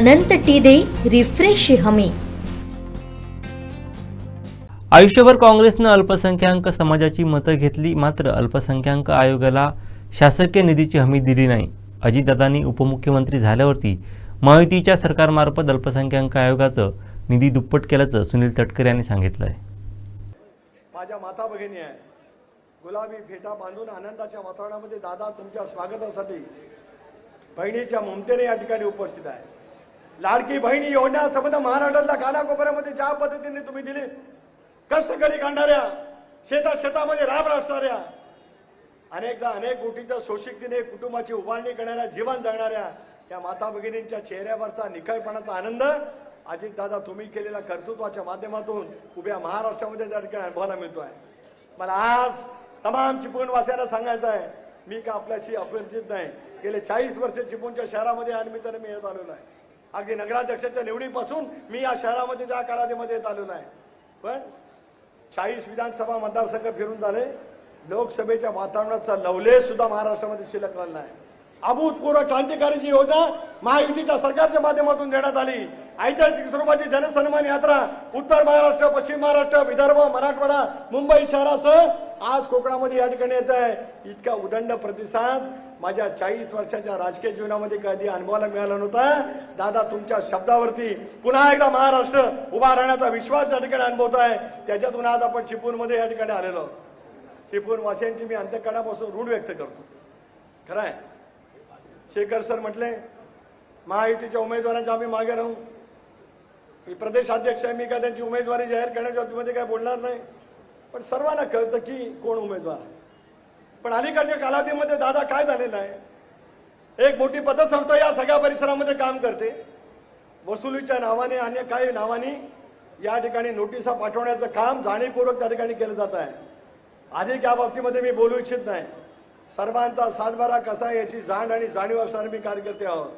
अनंत T दे refresh हमी. आयुष्यभर काँग्रेसनं अल्पसंख्याक समाजाची मतं घेतली मात्र अल्पसंख्याक आयोगाला शासकीय निधीची हमी दिली नाही. अजितदादांनी उपमुख्यमंत्री झाल्यावरती महायुतीच्या सरकारमार्फत अल्पसंख्याक आयोगाचं निधी दुप्पट केल्याचं सुनील तटकरे यांनी सांगितलं आहे माझ्या माता भगिनी आहे. गुलाबी फेटा बांधून आनंदाच्या वातावरणामध्ये दादा तुमच्या स्वागतासाठी बहिणीच्या ममतेने या ठिकाणी उपस्थित आहे. लाडकी बहिणी योजना संबंध महाराष्ट्रातल्या कानाकोपऱ्यामध्ये ज्या पद्धतीने तुम्ही दिली कष्टकरी काढणाऱ्या शेतात शेतामध्ये राब असणाऱ्या अनेकदा अनेक गोटीच्या शोषिकतेने कुटुंबाची उभारणी करणाऱ्या जीवन जगणाऱ्या या माता भगिनींच्या चेहऱ्यावरचा निखळपणाचा आनंद अजितदादा तुम्ही केलेल्या कर्तृत्वाच्या माध्यमातून उभ्या महाराष्ट्रामध्ये त्या ठिकाणी अनुभवायला आहे मला आज तमाम चिपळूणवासियांना सांगायचं आहे मी का आपल्याशी अपरिचित नाही. गेले चाळीस वर्ष चिपळूणच्या शहरामध्ये या निमित्ताने मी येत आलेलो आहे. अगदी नगराध्यक्षाच्या निवडीपासून मी या शहरामध्ये त्या कालावधीमध्ये येत आलेलो आहे. पण चाळीस विधानसभा मतदारसंघ फिरून झाले. लोकसभेच्या वातावरणाचा लवलेश सुद्धा महाराष्ट्रामध्ये शिल्लक राहिला आहे अभूतपूर्व क्रांतिकारीची योजना महायुतीच्या सरकारच्या माध्यमातून देण्यात आली. ऐतिहासिक स्वरूपाची जनसन्मान यात्रा उत्तर महाराष्ट्र पश्चिम महाराष्ट्र विदर्भ मराठवाडा मुंबई शहरासह आज कोकणामध्ये या ठिकाणी येत आहे. इतका उदंड प्रतिसाद माझ्या चाळीस वर्षाच्या राजकीय जीवनामध्ये कधी अनुभवायला मिळाला नव्हता. दादा तुमच्या शब्दावरती पुन्हा एकदा महाराष्ट्र उभा राहण्याचा विश्वास या ठिकाणी अनुभवत आहे त्याच्यातून आज आपण चिपळूणमध्ये या ठिकाणी आलेलो आहोत. चिपळूण वासियांची मी अंतकडापासून ऋण व्यक्त करतो. खरं आहे शेखर सर म्हटले महायुतीच्या उमेदवारांच्या आम्ही मागे राहू. मी प्रदेशाध्यक्ष आहे मी काय त्यांची उमेदवारी जाहीर करण्याच्या बाबतीमध्ये काय बोलणार नाही. पण सर्वांना कळतं की कोण उमेदवार आहे. पण अलीकडच्या कालावधीमध्ये दादा काय झालेलं आहे? एक मोठी पतसंस्था या सगळ्या परिसरामध्ये काम करते. वसुलीच्या नावाने अन्य काही नावाने या ठिकाणी नोटिसा पाठवण्याचं काम जाणीवपूर्वक त्या ठिकाणी केलं जात आहे. अधिक या बाबतीमध्ये मी बोलू इच्छित नाही. सर्वांचा सातबारा कसा आहे याची जाण आणि जाणीव असणारे मी कार्यकर्ते आहोत.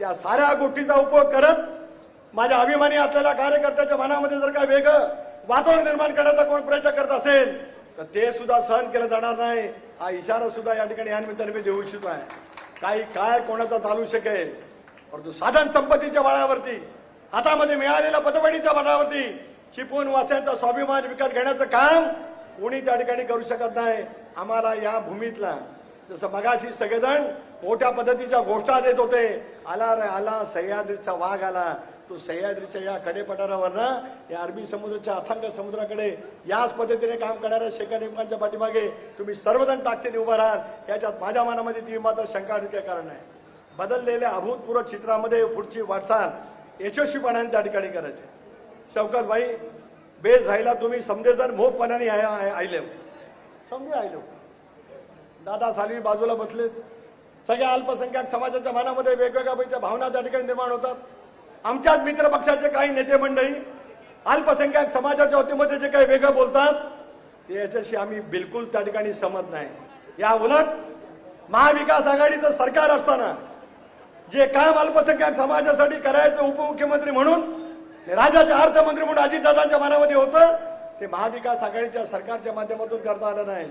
त्या साऱ्या गोष्टीचा उपयोग करत माझ्या अभिमानी असलेल्या कार्यकर्त्याच्या मनामध्ये जर का वेगळं वातावरण निर्माण करण्याचा कोण प्रयत्न करत असेल तर ते सुद्धा सहन केलं जाणार नाही. हा इशारा सुद्धा या ठिकाणी या निमित्ताने मी देऊ इच्छितो आहे. काही काय कोणाचा चालू शकेल परंतु साधन संपत्तीच्या बळावरती हातामध्ये मिळालेल्या पतवडीच्या बळावरती चिपून वाचण्याचा स्वाभिमान विकत घेण्याचं काम कोणी त्या ठिकाणी करू शकत नाही. आम्हाला या भूमीतला जसं मगाशी सगळेजण मोठ्या पद्धतीच्या गोष्टा देत होते आला रे आला सह्याद्रीचा वाघ आला. तो सह्याद्रीच्या या कडेपठारावरनं या अरबी समुद्राच्या अथांग समुद्राकडे याच पद्धतीने काम करणाऱ्या शेखर नेमकांच्या पाठीमागे तुम्ही सर्वजण टाकते उभा राहाल याच्यात माझ्या मनामध्ये ती मात्र शंका काही कारण नाही बदललेल्या अभूतपूर्व चित्रामध्ये पुढची वाटचाल यशस्वीपणाने त्या ठिकाणी करायची शौकत भाई बेस झायला तुम्ही समजे जर मोहपणाने आयले समजे आयलो दादा सालवी बाजूला बसलेत सगळ्या अल्पसंख्याक समाजाच्या मनामध्ये वेगवेगळ्या भावना त्या ठिकाणी निर्माण होतात आमच्याच मित्र पक्षाचे काही नेते मंडळी अल्पसंख्याक समाजाच्या वतीमध्ये जे काही वेगळं बोलतात ते याच्याशी आम्ही बिलकुल त्या ठिकाणी सहमत नाही. या उलट महाविकास आघाडीचं सरकार असताना जे काम अल्पसंख्याक समाजासाठी करायचं उपमुख्यमंत्री म्हणून राज्याचे अर्थमंत्री म्हणून अजितदादांच्या मनामध्ये होतं ते महाविकास आघाडीच्या सरकारच्या माध्यमातून करता आलं नाही.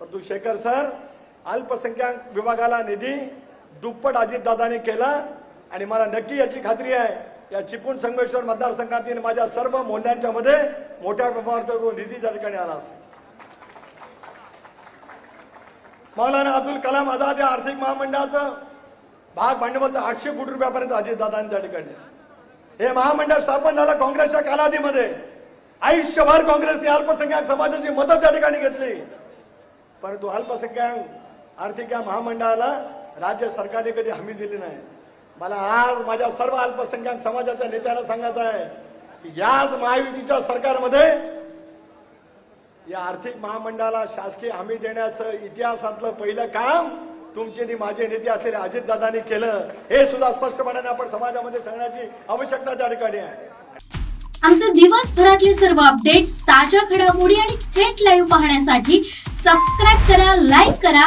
परंतु शेखर सर अल्पसंख्याक विभागाला निधी दुप्पट अजितदादांनी केला आणि मला नक्की याची खात्री आहे या चिपळूण संगमेश्वर मतदारसंघातील माझ्या सर्व मोंड्यांच्या मध्ये मोठ्या प्रमाणात तो निधी त्या ठिकाणी आला असेल. मौलाना अब्दुल कलाम आझाद या आर्थिक महामंडळाचं भाग भांडवल तर आठशे कोटी रुपयापर्यंत अजितदादांनी त्या ठिकाणी. हे महामंडळ स्थापन झालं काँग्रेसच्या कालावधीमध्ये. आयुष्यभर काँग्रेसने अल्पसंख्याक समाजाची मदत त्या ठिकाणी घेतली. परंतु अल्पसंख्याक आर्थिक या महामंडळाला राज्य सरकारने कधी हमी दिली नाही. मला आज माझ्या सर्व अल्पसंख्याक समाजाच्या नेत्याला सांगायचं आहे की याच महायुतीच्या सरकारमध्ये या आर्थिक महामंडळाला शासकीय हमी देण्याचं इतिहासातलं पहिलं काम तुमचे आणि माझे नेते असलेले अजितदादांनी केलं हे सुद्धा स्पष्टपणाने आपण समाजामध्ये सांगण्याची आवश्यकता त्या ठिकाणी आहे. आमचे दिवसभरातले सर्व अपडेट्स ताज्या घडामोडी आणि थेट लाईव्ह पाहण्यासाठी सबस्क्राईब करा लाईक करा